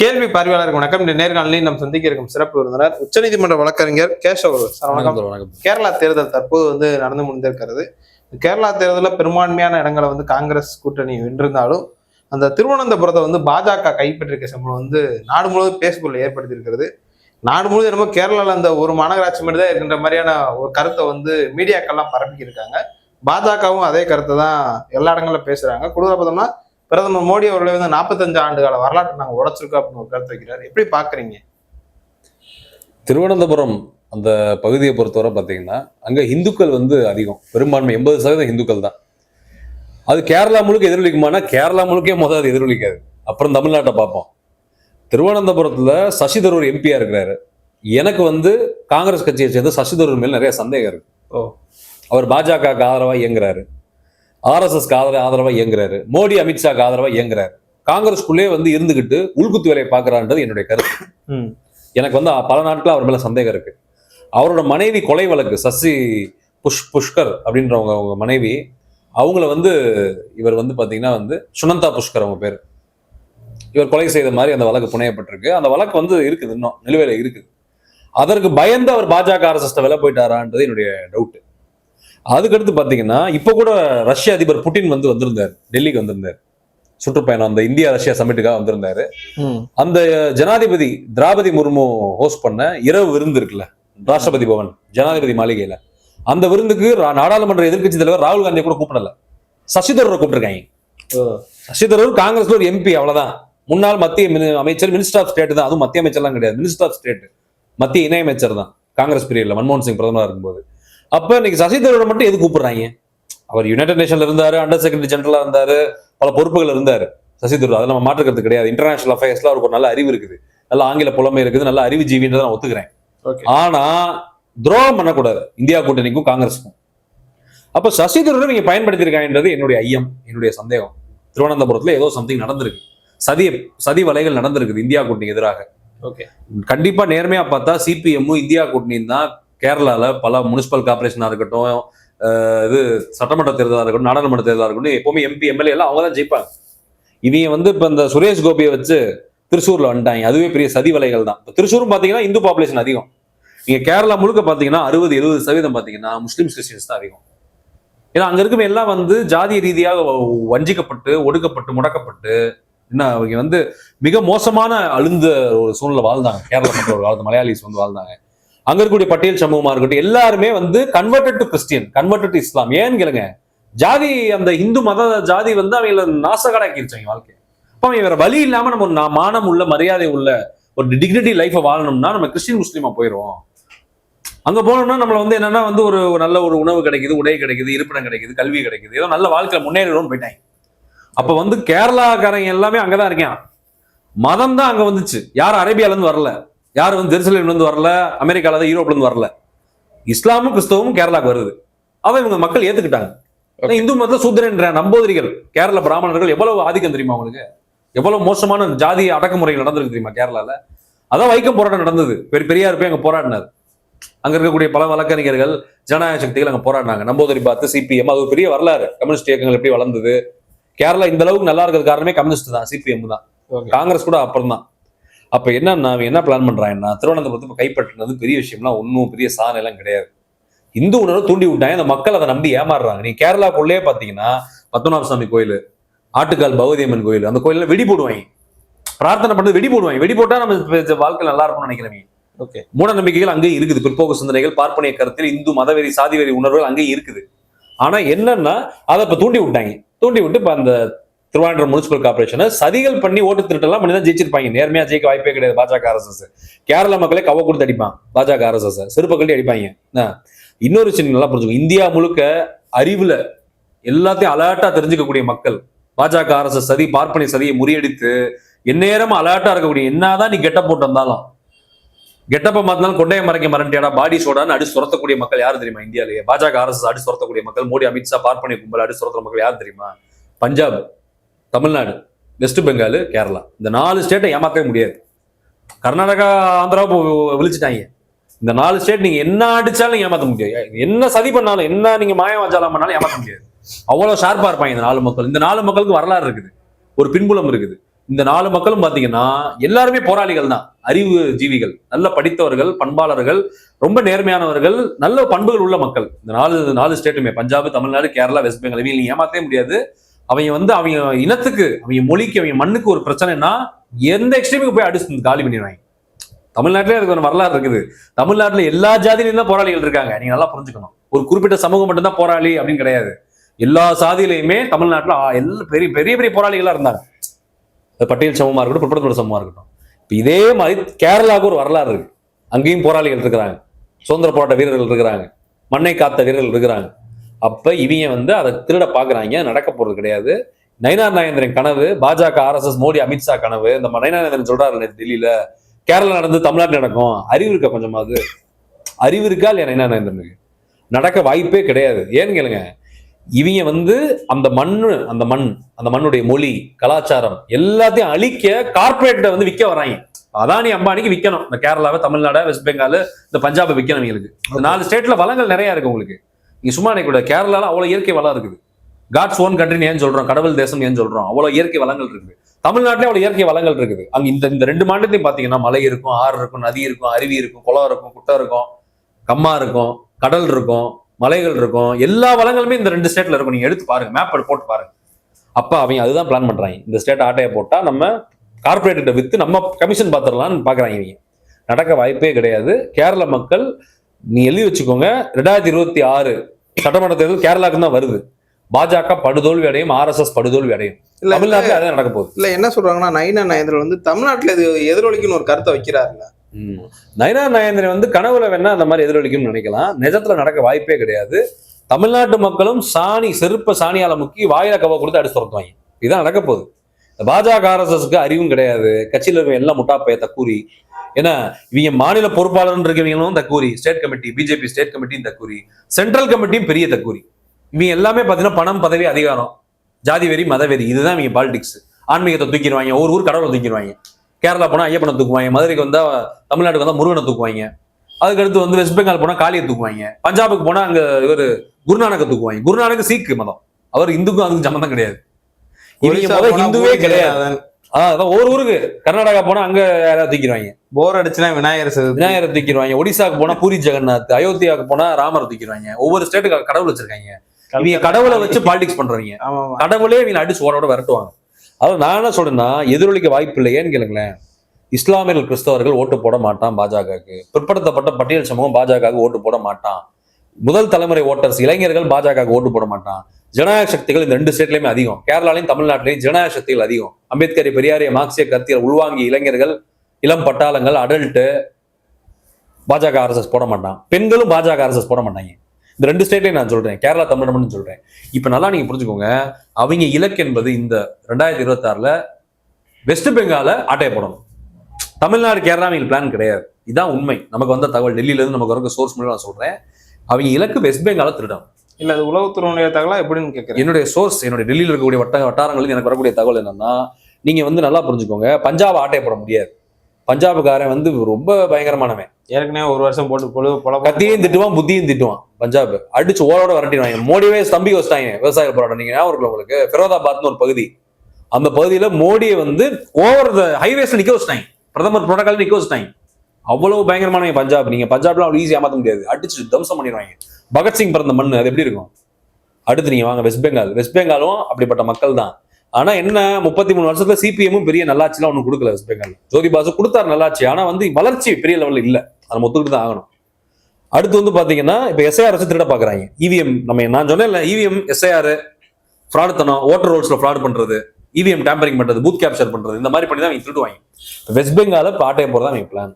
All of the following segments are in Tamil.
கேள்வி பார்வையாளருக்கு வணக்கம். இந்த நேர்காணலில் நாம் சந்திக்க இருக்கும் சிறப்பு விருந்தினர் உச்சநீதிமன்ற வழக்கறிஞர் கேசவ் அவர்கள். சார் வணக்கம். கேரளா தேர்தல் தற்போது வந்து நடந்து முடிந்திருக்கிறது. கேரளா தேர்தலில் பெரும்பான்மையான இடங்களை வந்து காங்கிரஸ் கூட்டணி வென்றிருந்தாலும் அந்த திருவனந்தபுரத்தை வந்து பாஜக கைப்பற்றிருக்க சம்பளம் வந்து நாடு முழுவதும் பேசுபொருள் ஏற்படுத்தியிருக்கிறது. நாடு முழுவதும் என்னமோ கேரளாவில் அந்த ஒரு மாநகராட்சி மட்டும் தான் இருக்கின்ற மாதிரியான ஒரு கருத்தை வந்து மீடியாக்கள்லாம் பரப்பிக்கிருக்காங்க. பாஜகவும் அதே கருத்தை தான் எல்லா இடங்களிலும் பேசுறாங்க. கூடுதலாக பார்த்தோம்னா பிரதமர் மோடி அவர்களே வந்து நாற்பத்தஞ்சு ஆண்டு கால வரலாற்றை நாங்கள் உடைச்சிருக்கோம் அப்படின்னு ஒரு கருத்து வைக்கிறார். எப்படி பாக்குறீங்க திருவனந்தபுரம் அந்த பகுதியை பொறுத்தவரை பார்த்தீங்கன்னா அங்க இந்துக்கள் வந்து அதிகம். பெரும்பான்மை எண்பது சதவீதம் இந்துக்கள் தான். அது கேரளா முழுக்க எதிரொலிக்குமானா கேரளா முழுக்கே முதல் அது எதிரொலிக்காது. அப்புறம் தமிழ்நாட்டை பார்ப்போம். திருவனந்தபுரத்துல சசி தரூர் எம்பியா இருக்கிறாரு. எனக்கு வந்து காங்கிரஸ் கட்சியை சேர்ந்த சசி தரூர் மேல நிறைய சந்தேகம் இருக்கு. ஓ. அவர் பாஜகவுக்கு ஆதரவா இயங்குறாரு. ஆர்எஸ்எஸ்க்கு ஆதரவு ஆதரவா இயங்குறாரு. மோடி அமித்ஷாக்கு ஆதரவா இயங்குறாரு. காங்கிரஸ்குள்ளே வந்து இருந்துகிட்டு உள்குத்து வேலையை பார்க்கறான்றது என்னுடைய கருத்து. எனக்கு வந்து பல நாட்கள் அவர் மேல சந்தேகம் இருக்கு. அவரோட மனைவி கொலை வழக்கு சசி புஷ் புஷ்கர் அப்படின்றவங்க அவங்க மனைவி அவங்கள வந்து இவர் வந்து பாத்தீங்கன்னா வந்து சுனந்தா புஷ்கர் அவங்க பேர். இவர் கொலை செய்த மாதிரி அந்த வழக்கு புனையப்பட்டிருக்கு. அந்த வழக்கு வந்து இருக்குது இன்னும் நிலுவையில இருக்குது. அதற்கு பயந்து அவர் பாஜக அரசு விலை போயிட்டாரான்றது என்னுடைய டவுட் அதுக்கடுத்து பாத்தீங்கன்னா இப்ப கூட ரஷ்ய அதிபர் புட்டின் வந்து வந்திருந்தார். டெல்லிக்கு வந்திருந்தார். சுற்றுப்பயணம் அந்த இந்தியா ரஷ்யா சமிட்டுக்காக வந்திருந்தாரு. அந்த ஜனாதிபதி திராபதி முர்மு ஹோஸ்ட் பண்ண இரவு விருந்து இருக்குல்ல ராஷ்டிரபதி பவன் ஜனாதிபதி மாளிகையில. அந்த விருந்துக்கு நாடாளுமன்ற எதிர்க்கட்சி தலைவர் ராகுல் காந்தியை கூட கூப்பிடல. சசி தரூரை கூப்பிட்டுருக்காங்க. ஓ. சசி தரூர் காங்கிரஸ்ல ஒரு எம்பி அவ்வளவுதான். முன்னாள் மத்திய அமைச்சர் மினிஸ்டர் ஆஃப் ஸ்டேட் தான். அதுவும் மத்திய அமைச்சர்லாம் கிடையாது. மினிஸ்டர் ஆஃப் ஸ்டேட் மத்திய இணையமைச்சர் தான். காங்கிரஸ் பீரியட்ல மன்மோகன் சிங் பிரதமரா இருக்கும்போது. அப்ப இன்னைக்கு சசி தரூரை மட்டும் எது கூப்பிடுறாங்க? அவர் யுனைடெட் நேஷன்ல இருந்தாரு அண்டர் செக்ரட்டரி ஜெனரலா இருந்தாரு பல பொறுப்புகள் இருந்தாரு சசி தரூர். அதை நம்ம மாற்றுக்கிறது கிடையாது. இன்டர்நேஷனல் அஃபேர்ஸ்ல அவருக்கு ஒரு நல்ல அறிவு இருக்குது. நல்ல ஆங்கில புலமை இருக்குது. நல்ல அறிவு ஜீவின்றதை நான் ஒத்துக்கிறேன். ஓகே ஆனா துரோகம் பண்ணக்கூடாது. இந்தியா கூட்டணிக்கும் காங்கிரஸுக்கும். அப்ப சசி தரூரை நீங்க பயன்படுத்தியிருக்காங்கன்றது என்னுடைய ஐயம் என்னுடைய சந்தேகம். திருவனந்தபுரத்துல ஏதோ சம்திங் நடந்திருக்கு. சதி சதி வலைகள் நடந்திருக்குது இந்தியா கூட்டணிக்கு எதிராக. ஓகே கண்டிப்பா நேர்மையா பார்த்தா சிபிஎம்மும் இந்தியா கூட்டணியும் தான் கேரளாவில் பல முனிசிபல் கார்பரேஷனாக இருக்கட்டும் இது சட்டமன்ற தேர்தலாக இருக்கட்டும் நாடாளுமன்ற தேர்தலாக இருக்கட்டும் எப்பவுமே எம்பி எம்எல்ஏ எல்லாம் அவங்க தான் ஜெயிப்பாங்க. இவங்க வந்து இப்போ இந்த சுரேஷ் கோபியை வச்சு திருச்சூரில் வந்துட்டாங்க. அதுவே பெரிய சதி வலைகள் தான். இப்போ திருச்சூரும் பார்த்தீங்கன்னா இந்து பாப்புலேஷன் அதிகம். நீங்கள் கேரளா முழுக்க பார்த்தீங்கன்னா அறுபது எழுபது சதவீதம் பார்த்தீங்கன்னா முஸ்லீம் கிறிஸ்டின்ஸ் தான் அதிகம். ஏன்னா அங்கே இருக்கும் எல்லாம் வந்து ஜாதி ரீதியாக வ- வஞ்சிக்கப்பட்டு ஒடுக்கப்பட்டு முடக்கப்பட்டு என்ன அவங்க வந்து மிக மோசமான அழுந்த ஒரு சூழ்நிலை வாழ்ந்தாங்க. கேரளா மக்கள் வாழ்ந்த மலையாளிஸ் வந்து வாழ்ந்தாங்க. அங்க இருக்கக்கூடிய பட்டியல் சமூகமா இருக்கட்டும் எல்லாருமே வந்து converted to Christian converted to Islam ஏன்னு கேளுங்க. ஜாதி அந்த இந்து மத ஜாதி வந்து அவங்கள நாசகடாக்கிருச்சாங்க வாழ்க்கை அப்போ அவன் வேற வழி இல்லாம நம்ம ஒரு மானம் உள்ள மரியாதை உள்ள ஒரு டிக்னிட்டி லைஃபை வாழணும்னா நம்ம கிறிஸ்டின் முஸ்லீமா போயிடுவோம் அங்க போனோம்னா நம்மள வந்து என்னன்னா வந்து ஒரு நல்ல ஒரு உணவு கிடைக்குது உடை கிடைக்குது இருப்பிடம் கிடைக்குது கல்வி கிடைக்குது ஏதோ நல்ல வாழ்க்கையில முன்னேறணும்னு போயிட்டாங்க. அப்ப வந்து கேரளாக்காரங்க எல்லாமே அங்கதான் இருக்கேன் மதம் தான் அங்க வந்துச்சு. யாரும் அரேபியால இருந்து வரல. யாரும் வந்து ஜெருசலேம்ல இருந்து வரல அமெரிக்கால இருந்து யூரோப்ல இருந்து வரல. இஸ்லாமும் கிறிஸ்தவமும் கேரளாக்கு வருது. அவ இவங்க மக்கள் ஏத்துக்கிட்டாங்க. ஆனா இந்து மதத்துல சூத்திரன்ற நம்போதிரிகள் கேரள பிராமணர்கள் எவ்வளவு ஆதிக்கம் தெரியுமா அவங்களுக்கு? எவ்வளவு மோசமான ஜாதி அடக்குமுறைகள் நடந்திருக்கு தெரியுமா கேரளால? அதான் வைக்கம் போராட்டம் நடந்தது. பெரிய பெரியார் போய் அங்க போராடினார். அங்க இருக்கக்கூடிய பல வழக்கறிஞர்கள் ஜனநாயக சக்திகள் அங்க போராடினாங்க. நம்போதரி பார்த்து சிபிஎம் அது ஒரு பெரிய வரலாறு. கம்யூனிஸ்ட் இயக்கங்கள் எப்படி வளர்ந்தது? கேரளா இந்த அளவுக்கு நல்லா இருக்கிறது காரணமே கம்யூனிஸ்ட் தான் சிபிஎம் தான். காங்கிரஸ் கூட அப்புறம் தான் அப்ப என்னன்னா அவன் என்ன பிளான் பண்றாங்கன்னா திருவனந்தபுரத்தை கைப்பற்றினது பெரிய விஷயம்லாம் ஒன்றும் பெரிய சாதனை எல்லாம் கிடையாது. இந்து உணர்வு தூண்டி விட்டாங்க. அந்த மக்கள் அதை நம்பி ஏமாறுறாங்க. நீ கேரளாக்குள்ளே பாத்தீங்கன்னா பத்மநாப சாமி கோயில் ஆட்டுக்கால் பகவதியம்மன் கோயில் அந்த கோயில்ல வெடி போடுவாங்க. பிரார்த்தனை பண்ணது வெடி போடுவாங்க. வெடி போட்டா நம்ம வாழ்க்கை நல்லா இருக்கும்னு நினைக்கிறவங்க. ஓகே மூட நம்பிக்கைகள் அங்கேயும் இருக்குது. பிற்போக்கு சிந்தனைகள் பார்ப்பனிய கருத்தில் இந்து மதவெறி சாதிவெறி உணர்வுகள் அங்கேயும் இருக்குது. ஆனா என்னன்னா அதை இப்ப தூண்டி விட்டாங்க. தூண்டி விட்டு இப்ப அந்த திருவாரூர் முனிசிபல் கார்பரேஷனை சதிகள் பண்ணி ஓட்டு திருட்டெல்லாம் பண்ணி தான் ஜெயிச்சிருப்பாங்க. நேர்மையா ஜெயிக்க வாய்ப்பே கிடையாது. பாஜக அரசு கேரள மக்களே கவ கொடுத்து அடிப்பான். பாஜக அரசு செருப்ப கட்டி அடிப்பாங்க. இன்னொரு சின்ன நல்லா புரிஞ்சுக்கோ. இந்தியா முழுக்க அறிவுல எல்லாத்தையும் அலர்ட்டா தெரிஞ்சுக்கக்கூடிய மக்கள் பாஜக அரசு சதி பார்ப்பனை சதியை முறியடித்து எந்நேரமும் அலர்ட்டா இருக்கக்கூடிய என்னதான் நீ கெட்ட போட்டு வந்தாலும் கெட்டப்ப மாத்தினாலும் கொண்டைய மறைக்க மரண்டியாடா பாடி சோடான்னு அடிச்சு துரத்தக்கூடிய மக்கள் யாரு தெரியுமா இந்தியாவிலேயே பாஜக அரசு அடிச்சு துரத்தக்கூடிய மக்கள் மோடி அமித்ஷா பார்ப்பனை கும்பல் அடிச்சு துரத்துற மக்கள் யார் தெரியுமா? பஞ்சாப். தமிழ்நாடு வெஸ்ட் பெங்கால் கேரளா இந்த நாலு ஸ்டேட்டை ஏமாற்றவே முடியாது. கர்நாடகா ஆந்திராவை விழிச்சிட்டாங்க. இந்த நாலு ஸ்டேட் நீங்கள் என்ன அடித்தாலும் ஏமாற்ற முடியாது. என்ன சதி பண்ணாலும் என்ன நீங்கள் மாயம் வச்சாலும் பண்ணாலும் ஏமாற்ற முடியாது. அவ்வளோ ஷார்ப்பாக இருப்பாங்க இந்த நாலு மக்கள். இந்த நாலு மக்களுக்கு வரலாறு இருக்குது. ஒரு பின்புலம் இருக்குது. இந்த நாலு மக்களும் பார்த்தீங்கன்னா எல்லாருமே போராளிகள் தான். அறிவு ஜீவிகள். நல்ல படித்தவர்கள் பண்பாளர்கள் ரொம்ப நேர்மையானவர்கள் நல்ல பண்புகள் உள்ள மக்கள். இந்த நாலு நாலு ஸ்டேட்டுமே பஞ்சாப் தமிழ்நாடு கேரளா வெஸ்ட் பெங்கால் இவங்க ஏமாற்றவே முடியாது. அவங்க வந்து அவங்க இனத்துக்கு அவங்க மொழிக்கு அவங்க மண்ணுக்கு ஒரு பிரச்சனைனா எந்த எக்ஸ்ட்ரீமுக்கு போய் அடிச்சு காலி பண்ணிடுவாங்க. தமிழ்நாட்டிலே அதுக்கு ஒரு வரலாறு இருக்குது. தமிழ்நாட்டில் எல்லா ஜாதியிலும் தான் போராளிகள் இருக்காங்க. நீங்க நல்லா புரிஞ்சுக்கணும். ஒரு குறிப்பிட்ட சமூகம் மட்டும்தான் போராளி அப்படின்னு கிடையாது. எல்லா சாதியிலையுமே தமிழ்நாட்டில் எல்லா பெரிய பெரிய பெரிய போராளிகளாக இருந்தாங்க. பட்டியல் சமமாக இருக்கட்டும் பிற்படுத்தப்பட்ட சமமாக இருக்கட்டும். இப்போ இதே மாதிரி கேரளாவுக்கு ஒரு வரலாறு இருக்கு. அங்கேயும் போராளிகள் இருக்கிறாங்க. சுதந்திர போராட்ட வீரர்கள் இருக்கிறாங்க. மண்ணை காத்த வீரர்கள் இருக்கிறாங்க. அப்ப இவங்க வந்து அதை திருட பாக்குறாங்க நடக்க போறது கிடையாது. நயினார் நாகேந்திரன் கனவு பாஜக ஆர்எஸ்எஸ் மோடி அமித்ஷா கனவு. இந்த நயினார் நாகேந்திரன் சொல்றாரு நேத்து டெல்லியில கேரளா நடந்து தமிழ்நாட்டில் நடக்கும். அறிவு இருக்கா கொஞ்சமாவது அறிவு இருக்கா இல்லையா நயினார் நாகேந்திரனுக்கு? நடக்க வாய்ப்பே கிடையாது. ஏன்னு கேளுங்க இவங்க வந்து அந்த மண்ணு அந்த மண் அந்த மண்ணுடைய மொழி கலாச்சாரம் எல்லாத்தையும் அழிக்க கார்பரேட்டை வந்து விற்க வராங்க அதானி அம்பானிக்கு விற்கணும் இந்த கேரளாவை தமிழ்நாடு வெஸ்ட் பெங்கால் இந்த பஞ்சாபை விற்கணும் இவங்களுக்கு. நாலு ஸ்டேட்ல வளங்கள் நிறைய இருக்கு உங்களுக்கு. நீங்க சும்மா நினைக்க கேரளால அவ்வளவு இயற்கை வளம் இருக்குது. காட்ஸ் ஓன் கண்ட்ரின்னு ஏன் சொல்றோம்? கடவுள் தேசம் ஏன் சொல்றோம்? அவ்வளவு இயற்கை வளங்கள் இருக்குது. தமிழ்நாட்டிலே அவ்வளவு இயற்கை வளங்கள் இருக்குது. அங்க இந்த இந்த ரெண்டு மாநிலத்தையும் பாத்தீங்கன்னா மலை இருக்கும் ஆறு இருக்கும் நதி இருக்கும் அருவி இருக்கும் குளம் இருக்கும் குட்டை இருக்கும் கம்மா இருக்கும் கடல் இருக்கும் மலைகள் இருக்கும். எல்லா வளங்களுமே இந்த ரெண்டு ஸ்டேட்ல இருக்கும். நீங்க எடுத்து பாருங்க மேப் போட்டு பாருங்க. அப்ப அவங்க அதுதான் பிளான் பண்றாங்க. இந்த ஸ்டேட் ஆட்டையை போட்டா நம்ம கார்பரேட்ட வித்து நம்ம கமிஷன் பாத்திரலாம்னு பாக்குறாங்க இவங்க. நடக்க வாய்ப்பே கிடையாது. கேரள மக்கள் நீ எழுதி வச்சுக்கோங்க ரெண்டாயிரத்தி இருபத்தி ஆறு சட்டமன்ற தேர்தல் கேரளாவுக்கு தான் வருது. பாஜக படுதோல்வி அடையும் ஆர்எஸ்எஸ் படுதோல்வி அடையும். இல்ல தமிழ்நாட்டில் அதான் நடக்க போகுது. இல்ல என்ன சொல்றாங்கன்னா நயினா நயந்திரன் வந்து தமிழ்நாட்டுல இது எதிரொலிக்குன்னு ஒரு கருத்தை வைக்கிறாருல்ல. ம். நயனார் நாயந்திரன் வந்து கனவுல வேணா அந்த மாதிரி எதிரொலிக்கும்னு நினைக்கலாம். நிஜத்துல நடக்க வாய்ப்பே கிடையாது. தமிழ்நாட்டு மக்களும் சாணி செருப்ப சாணியால முக்கி வாயில கவ கொடுத்து அடிச்சு துரத்துவாங்க. இதுதான் நடக்க போகுது. பாஜக ஆர்எஸ்எஸ்க்கு அறிவும் கிடையாது. கட்சியில இருக்க எல்லாம் முட்டாப்பைய தக்கூரி ஏன்னா இவங்க மாநில பொறுப்பாளர் இருக்கவங்களும் தக்கூரி ஸ்டேட் கமிட்டி பிஜேபி ஸ்டேட் கமிட்டியும் தக்கூரி சென்ட்ரல் கமிட்டியும் பெரிய தக்கூரி இவங்க எல்லாமே பாத்தீங்கன்னா பணம் பதவி அதிகாரம் ஜாதி வெறி மதவெறி இதுதான் இவங்க பாலிடிக்ஸ் ஆன்மீகத்தை தூக்கிடுவாங்க ஒரு ஊர் கடவுளை தூக்கிடுவாங்க. கேரளா போனா ஐயப்பனை தூக்குவாங்க மதுரைக்கு வந்தா தமிழ்நாட்டுக்கு வந்தா முருகனை தூக்குவாங்க. அதுக்கடுத்து வந்து வெஸ்ட் பெங்கால் போனா காளியை தூக்குவாங்க. பஞ்சாபுக்கு போனா அங்க இவர் குருநானக்கை தூக்குவாங்க. குருநானக் சீக்கு மதம். அவர் இந்துக்கும் அதுக்கு சம்மந்தம் கிடையாது. பூரி கிடையாது. அதான் ஒரு ஊருக்கு கர்நாடகா போனா அங்க யாராவது தூக்கிடுவாங்க? போர் அடிச்சுனா விநாயகர் விநாயகரை தூக்கிடுவாங்க. ஒடிசாக்கு போனா பூரி ஜெகநாத் அயோத்தியாவுக்கு போனா ராமரை தூக்கிடுவாங்க. ஒவ்வொரு ஸ்டேட்டுக்கு கடவுள் வச்சிருக்காங்க. இவங்க கடவுளை வச்சு பாலிடிக்ஸ் பண்றவங்க கடவுளே இவங்க அடிச்சு ஓரோட விரட்டுவாங்க. அதாவது நான் என்ன சொல்றேன்னா எதிரொலிக்க வாய்ப்பு இல்லை ஏன்னு கேளுங்களேன். இஸ்லாமியர்கள் கிறிஸ்தவர்கள் ஓட்டு போட மாட்டான் பாஜகவுக்கு. பிற்படுத்தப்பட்ட பட்டியல் சமூகம் பாஜகவுக்கு ஓட்டு போட மாட்டான். முதல் தலைமுறை ஓட்டர்ஸ் இளைஞர்கள் பாஜகவுக்கு ஓட்டு போட மாட்டான். ஜனநாயக சக்திகள் இந்த ரெண்டு ஸ்டேட்லயுமே அதிகம். கேரளாலையும் தமிழ்நாட்டிலையும் ஜனநாயக சக்திகள் அதிகம். அம்பேத்கரை பெரியாரிய மார்க்சிய கருத்தியல் உள்வாங்கி இளைஞர்கள் இளம் பட்டாளங்கள் அடல்ட்டு பாஜக ஆர்எஸ்எஸ் போட மாட்டான் பெண்களும் பாஜக ஆர்எஸ்எஸ் போட மாட்டாங்க. இந்த ரெண்டு ஸ்டேட்லையும் நான் சொல்றேன். கேரளா தமிழ்நாடு சொல்றேன். இப்போ நல்லா நீங்க புரிஞ்சுக்கோங்க. அவங்க இலக்கு என்பது இந்த ரெண்டாயிரத்தி இருபத்தாறுல வெஸ்ட் பெங்கால ஆட்டைய போடணும். தமிழ்நாடு கேரளா அவங்க பிளான் கிடையாது. இதுதான் உண்மை. நமக்கு வந்த தகவல். டெல்லியில இருந்து நமக்கு வர சோர்ஸ் மூலம் நான் சொல்றேன். அவங்க இலக்கு வெஸ்ட் பெங்கால திருடணும். இல்ல அது உளவுத்துறையினுடைய தகவலா எப்படின்னு கேக்குறேன். என்னுடைய சோர்ஸ் என்னுடைய டெல்லியில் இருக்கக்கூடிய வட்ட வட்டாரங்களில் எனக்கு வரக்கூடிய தகவல் என்னன்னா நீங்க வந்து நல்லா புரிஞ்சுக்கோங்க பஞ்சாப் ஆட்டைய போட முடியாது. பஞ்சாபுக்காரன் வந்து ரொம்ப பயங்கரமானவன். ஏற்கனவே ஒரு வருஷம் போட்டு பொழு பொல கத்தியும் திட்டுவான் புத்தியும் திட்டுவான் பஞ்சாப். அடிச்சு ஓரோட விரட்டிடுவாங்க மோடியே ஸ்தம்பி வச்சிட்டாங்க விவசாய போராட்டம். நீங்க ஞாபகம் உங்களுக்கு? ஃபெரோதாபாத்னு ஒரு பகுதி. அந்த பகுதியில மோடியை வந்து ஓவர் த ஹைவேஸ்ல நிக்க வச்சிட்டாங்க. பிரதமர் புரோட்டோகால் நிக்க வச்சிட்டாங்க. அவ்வளவு பயங்கரமான பஞ்சாப். நீங்க பஞ்சாப்லாம் அவ்வளவு ஈஸியா மாற்ற முடியாது. அடிச்சு தம்சம் பண்ணிடுவாங்க. பகத்சிங் பிறந்த மண் அது எப்படி இருக்கும்? அடுத்து நீங்க வாங்க வெஸ்ட் பெங்கால். வெஸ்ட் பெங்காலும் அப்படிப்பட்ட மக்கள் தான். ஆனா என்ன முப்பத்தி மூணு வருஷத்துல சிபிஎம்மும் பெரிய நல்லாட்சிலாம் ஒன்றும் கொடுக்கல வெஸ்ட் பெங்கால் ஜோதி பாசு கொடுத்தாரு நல்லாட்சி ஆனா வந்து வளர்ச்சி பெரிய லெவல்ல இல்ல. அதை ஒத்துக்கிட்டு தான் ஆகணும். அடுத்து வந்து பாத்தீங்கன்னா இப்ப எஸ்ஐஆர் வச்சு திருட பாக்குறாங்க. இவிஎம் நம்ம நான் சொன்னேன்ல இவிஎம் எஸ்ஐஆர் ஃப்ராடு தனம் ஓட்டர் ரோல்ஸ்ல ஃப்ராட் பண்றது இவிஎம் டேம்பரிங் பண்றது பூத் கேப்சர் பண்றது இந்த மாதிரி பண்ணி தான் திருடுவாங்க. வெஸ்ட் பெங்கால இப்ப போறதான் போறதா பிளான்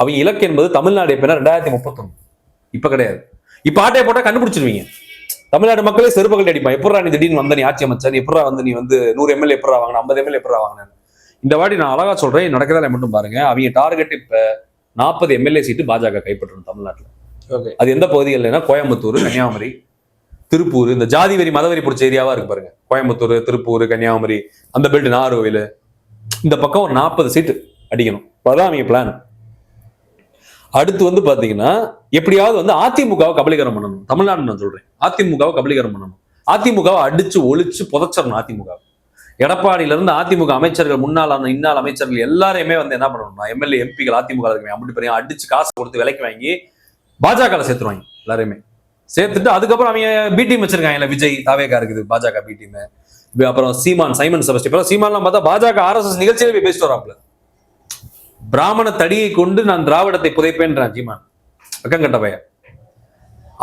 அவங்க இலக்கு என்பது தமிழ்நாடு எப்படின்னா ரெண்டாயிரத்தி முப்பத்தொன்னு. இப்ப கிடையாது. இப்ப ஆட்டைய போட்டா கண்டுபிடிச்சிருவீங்க. தமிழ்நாடு மக்களே செருப்புகள் அடிப்பான் எப்படா நீ திடீர்னு வந்த நீ ஆட்சி அமைச்சர்? எப்படா வந்து நீ வந்து நூறு எம்எல்ஏ எப்படா வாங்கின? ஐம்பது எம்எல்ஏ எப்படா வாங்கினேன் இந்த வாட்டி நான் அழகா சொல்றேன் நடக்கிறதா மட்டும் பாருங்க. அவங்க டார்கெட் இப்ப நாற்பது எம்எல்ஏ சீட்டு பாஜக கைப்பற்றணும் தமிழ்நாட்டுல. ஓகே. அது எந்த பகுதிகள்னா கோயம்புத்தூர் கன்னியாகுமரி திருப்பூர் இந்த ஜாதி வெறி மதவெறி பிடிச்ச ஏரியாவா இருக்கு பாருங்க. கோயம்புத்தூர் திருப்பூர் கன்னியாகுமரி அந்த பெல்ட் நாகர்கோவில். இந்த பக்கம் ஒரு நாற்பது சீட்டு அடிக்கணும். அதான் அவங்க பிளான் அடுத்து வந்து பாத்தீங்கன்னா எப்படியாவது வந்து அதிமுகவை கபலீகரம் பண்ணணும். தமிழ்நாடு நான் சொல்றேன். அதிமுகவை கபலீகரம் பண்ணணும். அதிமுகவை அடிச்சு ஒழிச்சு புதைச்சிடணும் அதிமுக எடப்பாடியில இருந்து அதிமுக அமைச்சர்கள் முன்னாள் அந்த இன்னால் அமைச்சர்கள் எல்லாரையுமே வந்து என்ன பண்ணணும்னா எம்எல்ஏ எம்பிகள் அதிமுக அப்படி பெரிய அடிச்சு காசு கொடுத்து விலைக்கு வாங்கி பாஜக சேர்த்துருவாங்க எல்லாருமே சேர்த்துட்டு அதுக்கப்புறம் அவங்க பி டீம் வச்சிருக்காங்க. விஜய் தாவேகா இருக்குது பாஜக பி டீம் அப்புறம் சீமான் சைமன் செபஸ்டி. இப்போ சீமான்லாம் பார்த்தா பாஜக ஆர்எஸ்எஸ் நிகழ்ச்சியில போய் பேசிட்டு வராப்ல பிராமண தடியை கொண்டு நான் திராவிடத்தை புதைப்பேன்றான் சீமான் வெக்கங்கட்ட பையன்.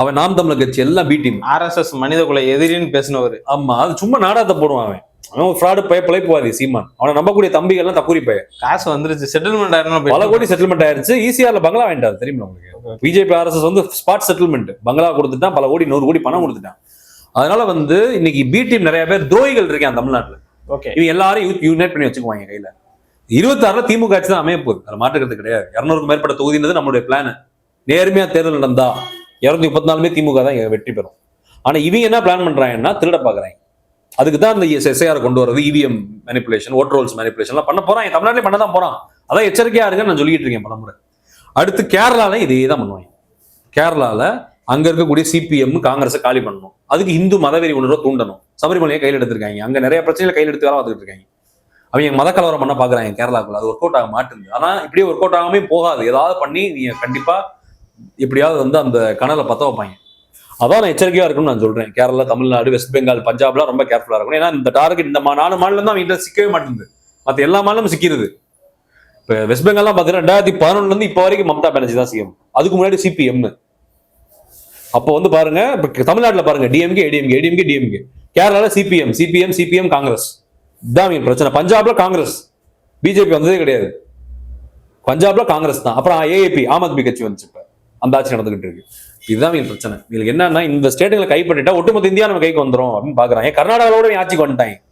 அவன் நாம் தமிழர் கட்சி எல்லாம் பி டீம் ஆர்எஸ்எஸ் மனித குல எதிரின்னு பேசினவர். ஆமா அது சும்மா நாடகத்தை போடுவான் அவன். அவன் ஃப்ராடு பய பிழைப்புவாதி சீமான். அவனை நம்பக்கூடிய தம்பிகள்லாம் தக்கூரி பைய காசு வந்துருச்சு செட்டில்மெண்ட் ஆயிரம் பல கோடி செட்டில்மெண்ட் ஆயிருச்சு. ஈசிஆர்ல பங்களா வாங்கிட்டாரு தெரியுமா உங்களுக்கு? பிஜேபி ஆர்எஸ்எஸ் வந்து ஸ்பாட் செட்டில்மெண்ட் பங்களா கொடுத்துட்டான் பல கோடி நூறு கோடி பணம் கொடுத்துட்டான். அதனால வந்து இன்னைக்கு பி டீம் நிறைய பேர் துரோகிகள் இருக்கான் தமிழ்நாட்டுல. ஓகே. இவங்க எல்லாரும் யூனைட் பண்ணி வச்சுக்குவாங்க கையில. இருபத்தாறுல திமுக ஆட்சி தான் அமைய போகுது. அதை மாற்றுக்கிறது கிடையாது. இரநூறுக்கு மேற்பட்ட தொகுதின்றது நம்மளுடைய பிளான் நேர்மையா தேர்தல் நடந்தா இருநூத்தி முப்பத்தி நாலுமே திமுக தான் வெற்றி பெறும். ஆனா இவங்க என்ன பிளான் பண்றாங்கன்னா திருட பாக்குறாங்க அதுக்கு தான் இந்த எஸ்ஐஆர் கொண்டு வரது இவிஎம் மேனிப்புலேஷன் ஓட் ரோல்ஸ் மேனிப்புலேஷன்லாம் பண்ண போறான் தமிழ்நாட்டிலே பண்ண தான் போறான். அதான் எச்சரிக்கையா இருங்கன்னு நான் சொல்லிட்டு இருக்கேன் பலமுறை. அடுத்து கேரளால இதே தான் பண்ணுவாங்க. கேரளால அங்க இருக்கக்கூடிய சிபிஎம் காங்கிரஸை காலி பண்ணணும். அதுக்கு இந்து மதவெறி உணர்வை தூண்டணும். சபரிமலையை கையில் எடுத்திருக்காங்க. அங்க நிறைய பிரச்சனைகளை கையில் எடுத்து வேலை பார்த்துட்டு இருக்காங்க. அவங்க மத கலவரம் பண்ண பாக்குறாங்க கேரளாக்குள்ள. அது ஒர்க் அவுட் ஆக மாட்டேங்குது. ஆனா இப்படியே ஒர்க் அவுட் ஆகாமே போகாது. ஏதாவது பண்ணி நீங்க கண்டிப்பா எப்படியாவது வந்து அந்த கனலை பத்த வைப்பாங்க. அதான் நான் எச்சரிக்கையா இருக்கும்னு நான் சொல்றேன். கேரளா தமிழ்நாடு வெஸ்ட் பெங்கால் பஞ்சாப்லாம் ரொம்ப கேர்ஃபுல்லா இருக்கும் ஏன்னா இந்த டார்கெட் இந்த மா- நாலு மாநிலம் தான் அவங்க சிக்கவே மாட்டேங்குது. மற்ற எல்லா மாநிலமும் சிக்கிறது இப்போ வெஸ்ட் பெங்கால்லாம் பார்த்தீங்கன்னா ரெண்டாயிரத்தி பதினொன்னுல இருந்து இப்போ வரைக்கும் மம்தா பானர்ஜி தான் சிஎம். அதுக்கு முன்னாடி சிபிஎம் அப்போ வந்து பாருங்க இப்போ தமிழ்நாட்டில் பாருங்க டிஎம்கே ஏடிஎம்கே ஏடிஎம்கே டிஎம்கே கேரளாவில் சிபிஎம் சிபிஎம் சிபிஎம் காங்கிரஸ். இதான் இவங்க பிரச்சனை. பஞ்சாப்ல காங்கிரஸ். பிஜேபி வந்ததே கிடையாது. பஞ்சாப்ல காங்கிரஸ் தான். அப்புறம் ஏஏபி ஆம் ஆத்மி கட்சி வந்துச்சு இப்ப. அந்த ஆட்சி நடந்துகிட்டு இருக்கு. இதுதான் என் பிரச்சனை. இதுக்கு என்னன்னா இந்த ஸ்டேட்டுகளை கைப்பற்றிட்டா ஒட்டுமொத்த இந்தியா நம்ம கைக்கு வந்துடும் அப்படின்னு பாக்குறாங்க கர்நாடகாவோட ஆட்சிக்கு வந்துட்டாங்க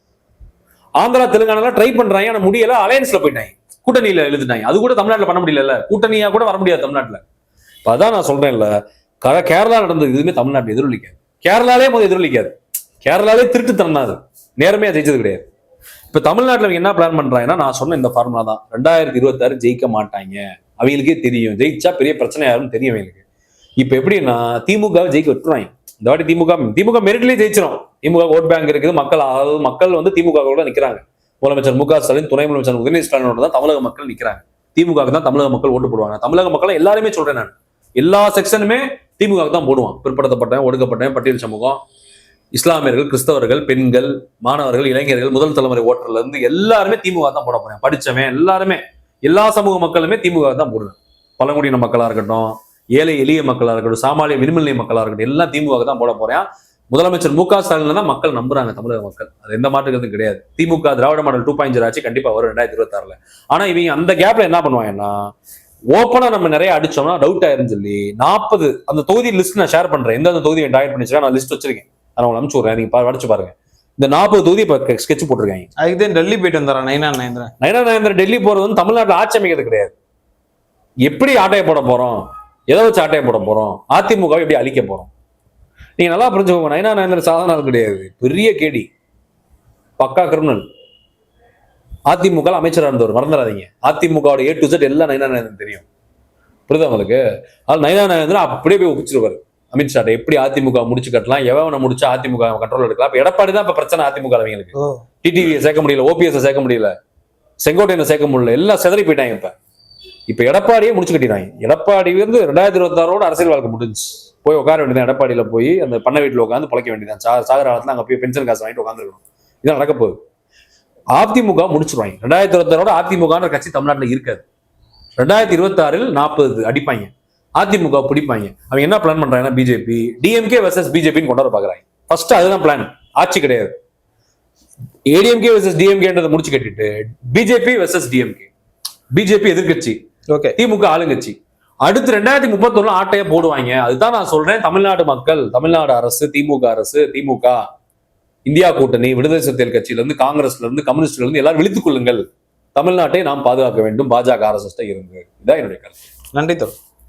ஆந்திரா தெலுங்கானால ட்ரை பண்றாங்க ஆனா முடியல அலையன்ஸ்ல போயிட்டாங்க கூட்டணியில எழுதிட்டாங்க அது கூட தமிழ்நாட்டில் பண்ண முடியல கூட்டணியா கூட வர முடியாது தமிழ்நாட்டில். இப்போ அதான் நான் சொல்றேன்ல க- கேரளா நடந்தது. எதுவுமே தமிழ்நாட்டில் எதிரொலிக்காது. கேரளாலே முதல் எதிரொலிக்காது. கேரளாலே திருட்டுத்தனம் தான் அது ஜெயிச்சது கிடையாது. இப்ப தமிழ்நாட்டுல என்ன பிளான் பண்றாங்கன்னா நான் சொன்ன இந்த ஃபார்முலா தான். ரெண்டாயிரத்தி இருபத்தாறு ஜெயிக்க மாட்டாங்க. அவங்களுக்கே தெரியும். ஜெயிச்சா பெரிய பிரச்சனை யாருன்னு தெரியும் அவங்களுக்கு. இப்ப எப்படின்னா திமுக ஜெயிக்க விட்டுறாங்க. இந்த வாட்டி திமுக திமுக மெரிட்லயே ஜெயிச்சிடும் திமுக ஓட் பேங்க் இருக்குது. மக்கள் அதாவது மக்கள் வந்து திமுக கூட நிக்கிறாங்க. முதலமைச்சர் மு க ஸ்டாலின் துணை முதலமைச்சர் உதயநிதி ஸ்டாலினோட தான் தமிழக மக்கள் நிக்கிறாங்க. திமுக தான் தமிழக மக்கள் ஓட்டு போடுவாங்க. தமிழக மக்கள் எல்லாருமே சொல்றேன் நான். எல்லா செக்ஷனுமே திமுக தான் போடுவான் பிற்படுத்தப்பட்டவன் ஒடுக்கப்பட்டவன் பட்டியல் சமூகம். இஸ்லாமியர்கள் கிறிஸ்தவர்கள் பெண்கள் மாணவர்கள் இளைஞர்கள் முதல் தலைமுறை ஓட்டர்ல இருந்து எல்லாருமே திமுக தான் போட போறேன். படிச்சவன் எல்லாருமே எல்லா சமூக மக்களுமே திமுக தான் போடுவேன். பழங்குடியின மக்களா இருக்கட்டும் ஏழை எளிய மக்களா இருக்கட்டும் சாமானிய விரும்பிலை மக்களா இருக்கட்டும் எல்லாம் திமுக தான் போட போறேன். முதலமைச்சர் மு க ஸ்டாலின் தான் மக்கள் நம்புறாங்க தமிழக மக்கள். அது எந்த மாற்றுக்கிறதும் கிடையாது. DMK Dravida model two point zero ஆச்சு கண்டிப்பா வரும் ரெண்டாயிரத்தி இருபத்தாறுல. ஆனா இவங்க அந்த கேப்ல என்ன பண்ணுவாங்கன்னா ஓப்பனா நம்ம நிறைய அடிச்சோம்னா டவுட் ஆயிரும் சொல்லி நாற்பது அந்த தொகுதி லிஸ்ட் நான் ஷேர் பண்றேன். எந்தெந்த தொகுதி டயர் பண்ணிச்சுன்னா நான் லிஸ்ட் வச்சிருக்கேன். அதை உங்களுக்கு அனுப்பிச்சு விடுறேன். நீங்க பா- படிச்சு பாருங்க. இந்த நாற்பது தொகுதி இப்ப ஸ்கெட்ச் போட்டிருக்காங்க. அதுக்கு தான் டெல்லி போயிட்டு வந்துடுறேன் நைனா நயந்திரன் நயனா நயந்திரன் டெல்லி போறது வந்து தமிழ்நாட்டுல ஆட்சி அமைக்கிறது கிடையாது. எப்படி ஆட்டையை போட போறோம்? எதை வச்சு ஆட்டையை போட போறோம்? அதிமுகவை எப்படி அழிக்க போறோம்? நீங்க நல்லா புரிஞ்சுக்கோங்க. நயனா நயந்திரன் சாதாரண கிடையாது. பெரிய கேடி. பக்கா கிரிமினல். அதிமுக ல அமைச்சரா இருந்தவர். மறந்துடாதீங்க. அதிமுகவோட ஏ டு செட் எல்லாம் நயனா நயந்திரன் தெரியும். புரியுதா உங்களுக்கு? அது நயனா நயந்திரன் அப்படியே போய் ஒப்பிச்சிருவாரு அமித்ஷாட்ட எப்படி அதிமுக முடிச்சு கட்டலாம்? எவனை முடிச்சு அதிமுக கண்ட்ரோல் எடுக்கலாம்? இப்ப எடப்பாடி தான் இப்ப பிரச்சனை அதிமுக அவங்களுக்கு. டிடிவியை சேர்க்க முடியல ஓபிஎஸ் சேர்க்க முடியல செங்கோட்டையனை சேர்க்க முடியல எல்லாம் செதறி போயிட்டாங்க இப்ப. இப்ப எடப்பாடியே முடிச்சு கட்டிடுறாங்க எடப்பாடி வந்து ரெண்டாயிரத்தி இருபத்தாறோட அரசியல் வாழ்க்கை முடிஞ்சு போய் உட்கார வேண்டியது எடப்பாடியில போய் அந்த பண்ண வீட்டுல உட்காந்து பழைக்க வேண்டியதான் சாகர காலத்துல அங்க போய் பென்ஷன் காசு வாங்கிட்டு உட்காந்துருக்கணும் இதான் நடக்க போகுது. அதிமுக முடிச்சிருவாங்க. ரெண்டாயிரத்தி இருபத்தாறோட அதிமுகன்ற கட்சி தமிழ்நாட்டுல இருக்காது. ரெண்டாயிரத்தி இருபத்தாறில் நாற்பது அடிப்பாங்க. அதிமுக பிடிப்பாங்க. அவங்க என்ன பிளான் பண்றாங்கன்னா பிஜேபி டிஎம்கே வர்சஸ் பிஜேபின்னு கொண்டு வர பாக்குறாங்க ஃபர்ஸ்ட் அதுதான் பிளான் ஆட்சி கிடையாது. ஏடிஎம்கே வர்சஸ் டிஎம்கேன்றதை முடிச்சு கட்டிட்டு பிஜேபி வர்சஸ் டிஎம்கே பிஜேபி எதிர்க்கட்சி. ஓகே திமுக ஆளுங்கட்சி. அடுத்து ரெண்டாயிரத்தி முப்பத்தொன்னு ஆட்டையை போடுவாங்க. அதுதான் நான் சொல்றேன். தமிழ்நாடு மக்கள் தமிழ்நாடு அரசு திமுக அரசு திமுக இந்தியா கூட்டணி விடுதலை சிறுத்தைகள் கட்சியில இருந்து காங்கிரஸ்ல இருந்து கம்யூனிஸ்ட்ல இருந்து எல்லாரும் விழித்துக் கொள்ளுங்கள். தமிழ்நாட்டை நாம் பாதுகாக்க வேண்டும். பாஜக அரசு இருந்து. இதான் என்னுடைய கருத்து. நன்றி தோழர்.